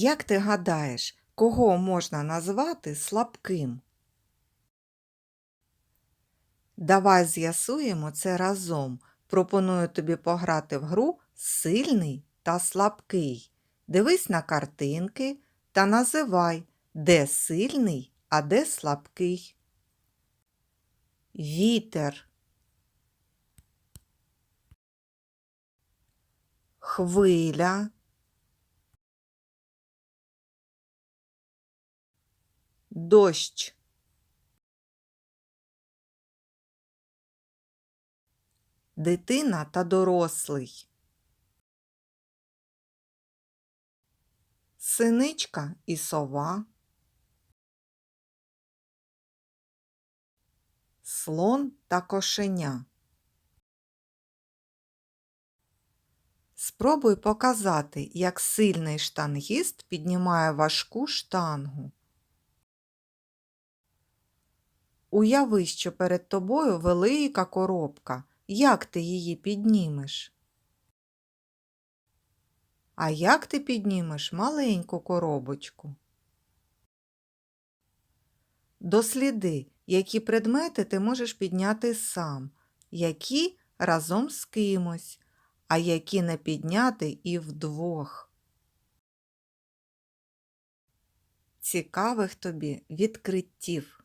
Як ти гадаєш, кого можна назвати слабким? Давай з'ясуємо це разом. Пропоную тобі пограти в гру сильний та слабкий. Дивись на картинки та називай, де сильний, а де слабкий. Вітер. Хвиля. Дощ. Дитина та дорослий. Синичка і сова. Слон та кошеня. Спробуй показати, як сильний штангіст піднімає важку штангу. Уяви, що перед тобою велика коробка. Як ти її піднімеш? А як ти піднімеш маленьку коробочку? Досліди, які предмети ти можеш підняти сам, які разом з кимось, а які не підняти і вдвох. Цікавих тобі відкриттів.